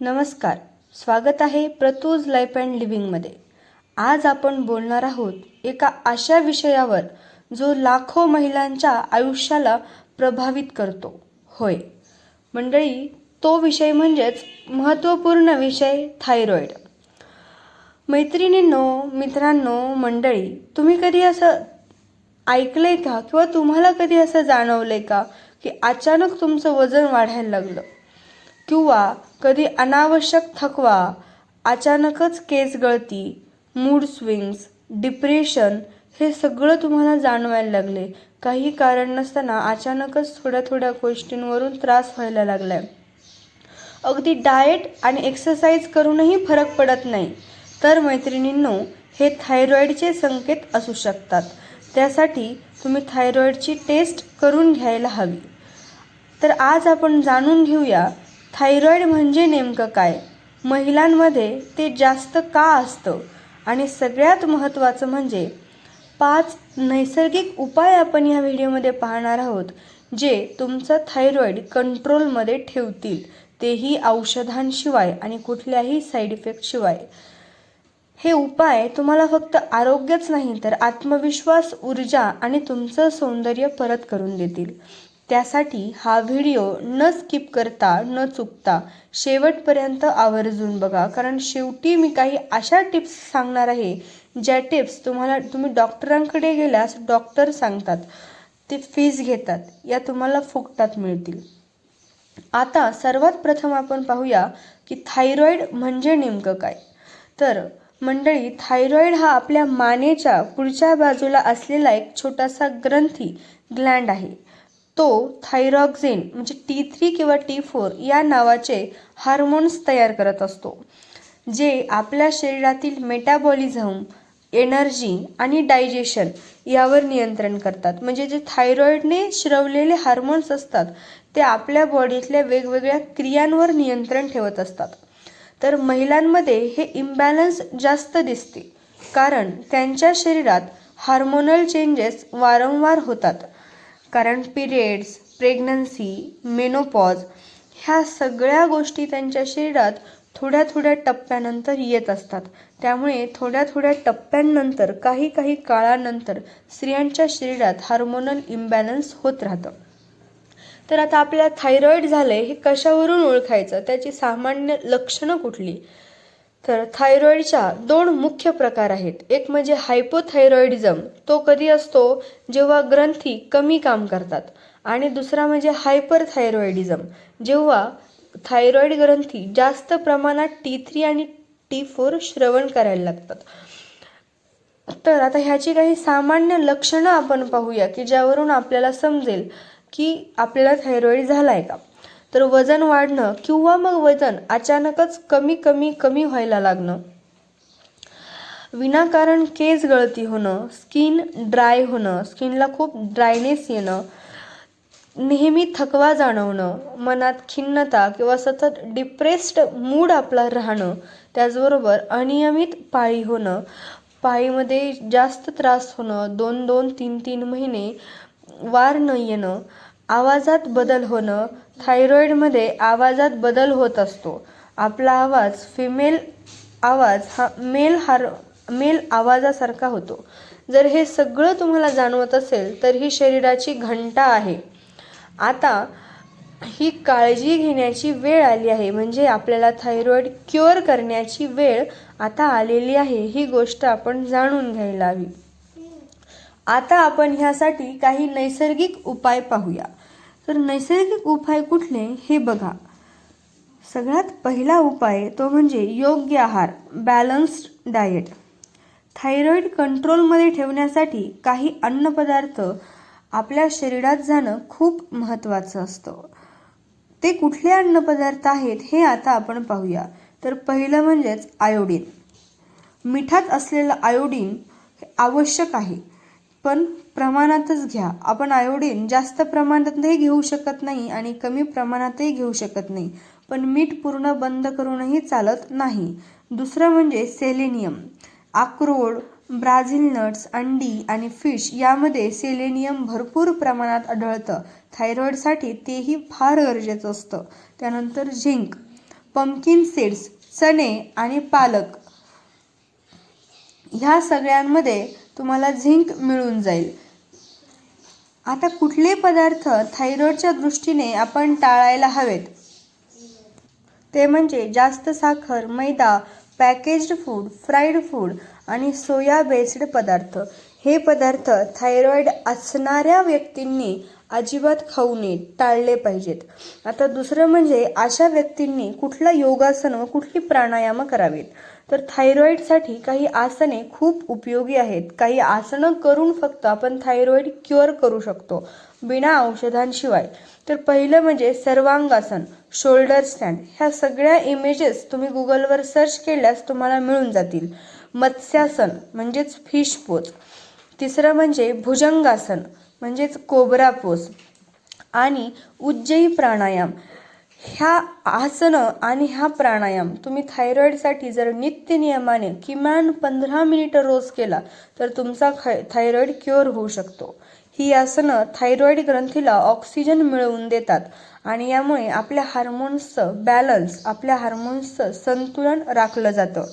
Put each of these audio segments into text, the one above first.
नमस्कार. स्वागत आहे प्रतूज लाईफ अँड लिव्हिंगमध्ये आज आपण बोलणार आहोत एका अशा विषयावर जो लाखो महिलांच्या आयुष्याला प्रभावित करतो. होय. मंडळी तो विषय म्हणजेच महत्त्वपूर्ण विषय थायरॉईड. मैत्रिणींनो मित्रांनो मंडळी तुम्ही कधी असं ऐकलंय का? किंवा तुम्हाला कधी असं जाणवलंय का की अचानक तुमचं वजन वाढायला लागलं? किंवा कधी अनावश्यक थकवा अचानकच केस गळती मूड स्विंग्स डिप्रेशन हे सगळं तुम्हाला जाणवायला लागले. काही कारण नसताना अचानकच थोड्या थोड्या गोष्टींवरून त्रास व्हायला लागलाय. अगदी डाएट आणि एक्सरसाइज करूनही फरक पडत नाही. तर मैत्रिणींनो हे थायरॉईडचे संकेत असू शकतात. त्यासाठी तुम्ही थायरॉईडची टेस्ट करून घ्यायला हवी. तर आज आपण जाणून घेऊया थायरॉईड म्हणजे नेमकं काय? महिलांमध्ये ते जास्त का असतं? आणि सगळ्यात महत्त्वाचं म्हणजे पाच नैसर्गिक उपाय आपण या व्हिडिओमध्ये पाहणार आहोत जे तुमचं थायरॉईड कंट्रोलमध्ये ठेवतील. तेही औषधांशिवाय आणि कुठल्याही साईड इफेक्टशिवाय हे उपाय तुम्हाला फक्त आरोग्यच नाही तर आत्मविश्वास ऊर्जा आणि तुमचं सौंदर्य परत करून देतील. त्यासाठी हा व्हिडिओ न स्किप करता न चुकता शेवटपर्यंत आवर्जून बघा. कारण शेवटी मी काही अशा टिप्स सांगणार आहे ज्या टिप्स तुम्हाला तुम्ही डॉक्टरांकडे गेल्यास डॉक्टर सांगतात ते फीज घेतात या तुम्हाला फुकटात मिळतील. आता सर्वात प्रथम आपण पाहूया की थायरॉईड म्हणजे नेमकं काय? तर मंडळी थायरॉईड हा आपल्या मानेच्या पुढच्या बाजूला असलेला एक छोटासा ग्रंथी ग्लँड आहे. तो थायरॉक्झिन म्हणजे टी थ्री किंवा टी फोर या नावाचे हार्मोन्स तयार करत असतो जे आपल्या शरीरातील मेटाबॉलिझम एनर्जी आणि डायजेशन यावर नियंत्रण करतात. म्हणजे जे थायरॉईडने श्रवलेले हार्मोन्स असतात ते आपल्या बॉडीतल्या वेगवेगळ्या क्रियांवर नियंत्रण ठेवत असतात. तर महिलांमध्ये हे इम्बॅलन्स जास्त दिसते कारण त्यांच्या शरीरात हार्मोनल चेंजेस वारंवार होतात. कारण पिरियड्स प्रेग्नन्सी मेनोपॉज ह्या सगळ्या गोष्टी त्यांच्या शरीरात थोड्या थोड्या टप्प्यानंतर येत असतात. त्यामुळे थोड्या थोड्या टप्प्यांनंतर काही काही काळानंतर स्त्रियांच्या शरीरात हार्मोनल इम्बॅलन्स होत राहतं. तर आता आपल्याला थायरॉईड झालं हे कशावरून ओळखायचं? त्याची सामान्य लक्षणं कुठली? तर थायरॉईडच्या दोन मुख्य प्रकार आहेत. एक म्हणजे हायपोथायरॉईडिझम तो कधी असतो? जेव्हा ग्रंथी कमी काम करतात. आणि दुसरा म्हणजे हायपरथायरॉईडिझम जेव्हा थायरॉईड ग्रंथी जास्त प्रमाणात टी थ्री आणि टी फोर श्रवण करायला लागतात. तर आता ह्याची काही सामान्य लक्षणं आपण पाहूया की ज्यावरून आपल्याला समजेल की आपल्याला थायरॉईड झाला आहे का? तर वजन वाढणं किंवा मग वजन अचानकच कमी कमी कमी व्हायला लागणं. विनाकारण केस गळती होणं स्किन ड्राय होणं स्किनला खूप ड्रायनेस येणं नेहमी थकवा जाणवणं मनात खिन्नता किंवा सतत डिप्रेस्ड मूड आपला राहणं त्याचबरोबर अनियमित पाळी होणं पाळीमध्ये जास्त त्रास होणं दोन दोन तीन तीन महिने वार न येणं आवाजात बदल होणं थायरॉईडमध्ये आवाजात बदल होत असतो. आपला आवाज फिमेल आवाज हा मेल हार मेल आवाजासारखा होतो. जर हे सगळं तुम्हाला जाणवत असेल तर ही शरीराची घंटा आहे. आता ही काळजी घेण्याची वेळ आली आहे. म्हणजे आपल्याला थायरॉईड क्युअर करण्याची वेळ आता आलेली आहे. ही गोष्ट आपण जाणून घ्यायला हवी. आता आपण ह्यासाठी काही नैसर्गिक उपाय पाहूया. तर नैसर्गिक उपाय कुठले हे बघा. सगळ्यात पहिला उपाय तो म्हणजे योग्य आहार बॅलन्स्ड डाएट थायरॉईड कंट्रोलमध्ये ठेवण्यासाठी काही अन्नपदार्थ आपल्या शरीरात जाणं खूप महत्त्वाचं असतं. ते कुठले अन्नपदार्थ आहेत हे आता आपण पाहूया. तर पहिलं म्हणजेच आयोडीन मिठात असलेलं आयोडीन आवश्यक आहे. पण प्रमाणातच घ्या. आपण आयोडीन जास्त प्रमाणातही घेऊ शकत नाही आणि कमी प्रमाणातही घेऊ शकत नाही. पण मीठ पूर्ण बंद करूनही चालत नाही. दुसरं म्हणजे सेलेनियम. आक्रोड ब्राझील नट्स अंडी आणि फिश यामध्ये सेलेनियम भरपूर प्रमाणात आढळतं. थायरॉईडसाठी तेही फार गरजेचं असतं. त्यानंतर झिंक पंपकिन सीड्स चणे आणि पालक. ह्या सगळ्यांमध्ये तुम्हाला झिंक मिळून जाईल. आता कुठले पदार्थ थायरॉईडच्या दृष्टीने आपण टाळायला हवेत? ते म्हणजे जास्त साखर मैदा पॅकेज्ड फूड फ्राईड फूड आणि सोया बेस्ड पदार्थ. हे पदार्थ थायरॉईड असणाऱ्या व्यक्तींनी अजिबात खाऊ नये टाळले पाहिजेत. आता दुसरं म्हणजे अशा व्यक्तींनी कुठला योगासन व कुठली प्राणायाम करावीत? तर थायरॉईडसाठी काही आसने खूप उपयोगी आहेत. काही आसनं करून फक्त आपण थायरॉईड क्युअर करू शकतो बिना औषधांशिवाय. तर पहिलं म्हणजे सर्वांगासन शोल्डर स्टँड ह्या सगळ्या इमेजेस तुम्ही गुगलवर सर्च केल्यास तुम्हाला मिळून जातील. मत्स्यासन म्हणजेच फिश पोज तिसरं म्हणजे भुजंगासन म्हणजेच कोबरा पोज आणि उज्जयी प्राणायाम. ह्या आसनं आणि हा प्राणायाम तुम्ही थायरॉईडसाठी जर नित्य नियमाने किमान पंधरा मिनिटं रोज केला तर तुमचा खाय थायरॉईड क्युअर होऊ शकतो. ही आसनं थायरॉईड ग्रंथीला ऑक्सिजन मिळवून देतात आणि यामुळे आपल्या हार्मोन्सचं बॅलन्स आपल्या हार्मोन्सचं संतुलन राखलं जातं.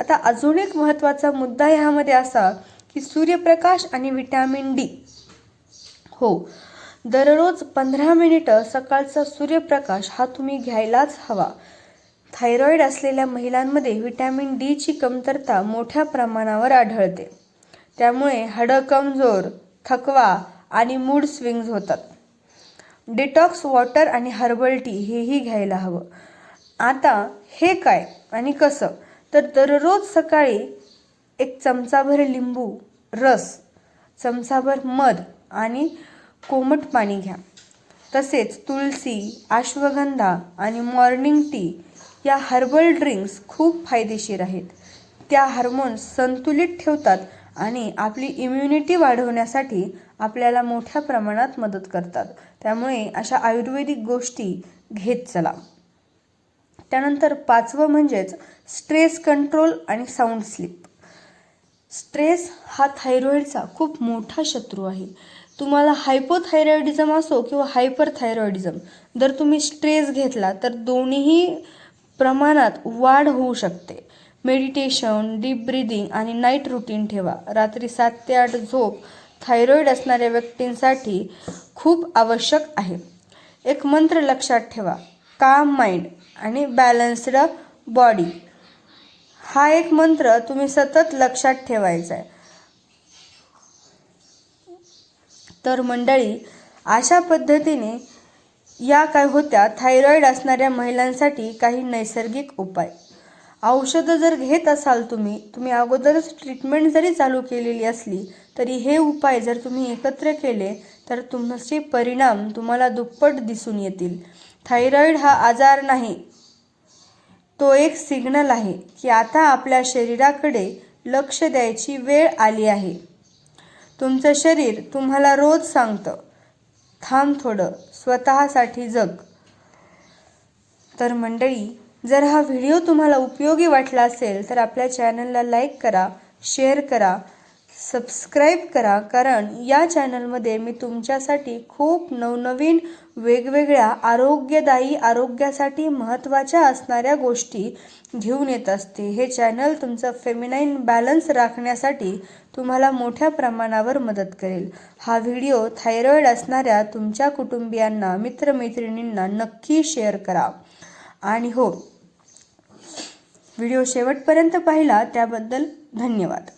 आता अजून एक महत्त्वाचा मुद्दा ह्यामध्ये असा की सूर्यप्रकाश आणि व्हिटॅमिन डी हो दररोज पंधरा मिनिटं सकाळचा सूर्यप्रकाश हा तुम्ही घ्यायलाच हवा. थायरॉईड असलेल्या महिलांमध्ये व्हिटॅमिन डीची कमतरता मोठ्या प्रमाणावर आढळते. त्यामुळे हाडं कमजोर थकवा आणि मूड स्विंग्ज होतात. डिटॉक्स वॉटर आणि हर्बल टी हेही घ्यायला हवं. आता हे काय आणि कसं? तर दररोज सकाळी एक चमचाभर लिंबू रस चमचाभर मध आणि कोमट पाणी घ्या. तसेच तुळसी अश्वगंधा आणि मॉर्निंग टी या हर्बल ड्रिंक्स खूप फायदेशीर आहेत. त्या हार्मोन्स संतुलित ठेवतात आणि आपली इम्युनिटी वाढवण्यासाठी आपल्याला मोठ्या प्रमाणात मदत करतात. त्यामुळे अशा आयुर्वेदिक गोष्टी घेत चला. त्यानंतर पाचवं म्हणजेच स्ट्रेस कंट्रोल आणि साऊंड स्लीप. स्ट्रेस हा थायरॉईडचा खूप मोठा शत्रू आहे. तुम्हाला हायपोथायरॉईडिझम असो किंवा हायपरथायरॉईडिझम जर तुम्ही स्ट्रेस घेतला तर दोन्हीही प्रमाणात वाढ होऊ शकते. मेडिटेशन डीप ब्रिदिंग आणि नाईट रुटीन ठेवा. रात्री सात ते आठ झोप थायरॉईड असणाऱ्या व्यक्तींसाठी खूप आवश्यक आहे. एक मंत्र लक्षात ठेवा. काम माइंड आणि बॅलन्स्ड बॉडी हा एक मंत्र तुम्ही सतत लक्षात ठेवायचा आहे. तर मंडळी अशा पद्धतीने या काय होत्या थायरॉईड असणाऱ्या महिलांसाठी काही नैसर्गिक उपाय. औषधं जर घेत असाल तुम्ही तुम्ही अगोदरच ट्रीटमेंट जरी चालू केलेली असली तरी हे उपाय जर तुम्ही एकत्र केले तर तुमचे परिणाम तुम्हाला दुप्पट दिसून येतील. थायरॉईड हा आजार नाही. तो एक सिग्नल आहे की आता आपल्या शरीराकडे लक्ष द्यायची वेळ आली आहे. तुमचं शरीर तुम्हाला रोज सांगतं. थांब थोडं स्वतःसाठी जग. तर मंडळी जर हा व्हिडिओ तुम्हाला उपयोगी वाटला असेल तर आपल्या चॅनलला लाईक करा शेअर करा सबस्क्राईब करा कारण या चॅनलमध्ये मी तुमच्यासाठी खूप नवनवीन वेगवेगळ्या आरोग्यदायी आरोग्यासाठी महत्त्वाच्या असणाऱ्या गोष्टी घेऊन येत असते. हे चॅनल तुमचं फेमिनाईन बॅलन्स राखण्यासाठी तुम्हाला मोठ्या प्रमाणावर मदत करेल. हा व्हिडिओ थायरॉईड असणाऱ्या तुमच्या कुटुंबियांना मित्रमैत्रिणींना नक्की शेअर करा. आणि हो व्हिडिओ शेवटपर्यंत पाहिला त्याबद्दल धन्यवाद.